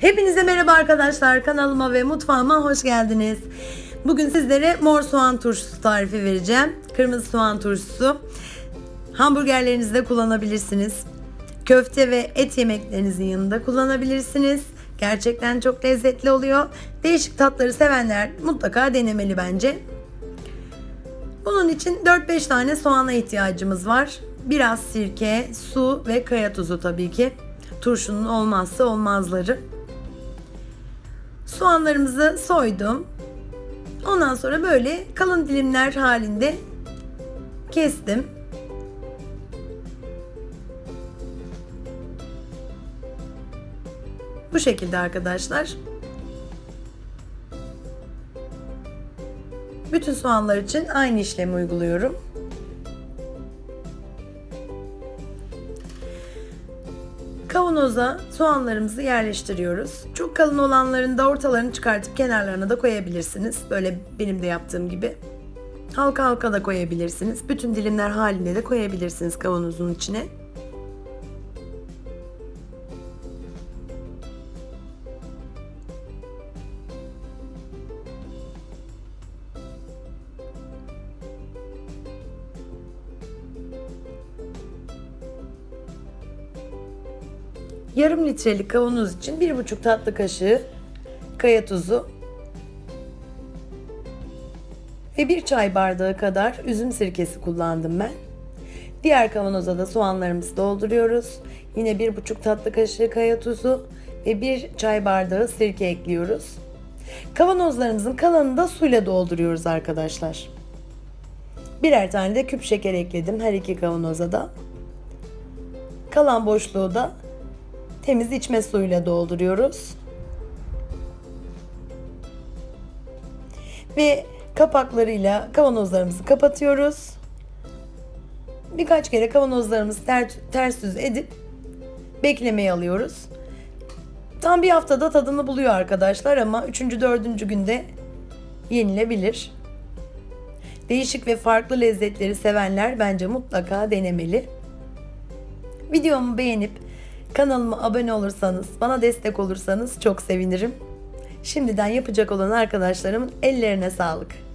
Hepinize merhaba arkadaşlar. Kanalıma ve mutfağıma hoş geldiniz. Bugün sizlere mor soğan turşusu tarifi vereceğim. Kırmızı soğan turşusu. Hamburgerlerinizde kullanabilirsiniz. Köfte ve et yemeklerinizin yanında kullanabilirsiniz. Gerçekten çok lezzetli oluyor. Değişik tatları sevenler mutlaka denemeli bence. Bunun için 4-5 tane soğana ihtiyacımız var. Biraz sirke, su ve kaya tuzu tabii ki. Turşunun olmazsa olmazları. Soğanlarımızı soydum. Ondan sonra böyle kalın dilimler halinde kestim. Bu şekilde arkadaşlar. Bütün soğanlar için aynı işlemi uyguluyorum. Kavanoza soğanlarımızı yerleştiriyoruz. Çok kalın olanların da ortalarını çıkartıp kenarlarına da koyabilirsiniz. Böyle benim de yaptığım gibi. Halka halka da koyabilirsiniz. Bütün dilimler halinde de koyabilirsiniz kavanozun içine. Yarım litrelik kavanoz için 1,5 tatlı kaşığı kaya tuzu ve bir çay bardağı kadar üzüm sirkesi kullandım ben. Diğer kavanoza da soğanlarımızı dolduruyoruz. Yine 1,5 tatlı kaşığı kaya tuzu ve bir çay bardağı sirke ekliyoruz. Kavanozlarımızın kalanını da suyla dolduruyoruz arkadaşlar. Birer tane de küp şeker ekledim her iki kavanoza da. Kalan boşluğu da temiz içme suyuyla dolduruyoruz. Ve kapaklarıyla kavanozlarımızı kapatıyoruz. Birkaç kere kavanozlarımızı ter, ters düz edip beklemeye alıyoruz. Tam bir haftada tadını buluyor arkadaşlar ama 3. 4. günde yenilebilir. Değişik ve farklı lezzetleri sevenler bence mutlaka denemeli. Videomu beğenip Kanalıma abone olursanız, bana destek olursanız çok sevinirim. Şimdiden yapacak olan arkadaşlarımın ellerine sağlık.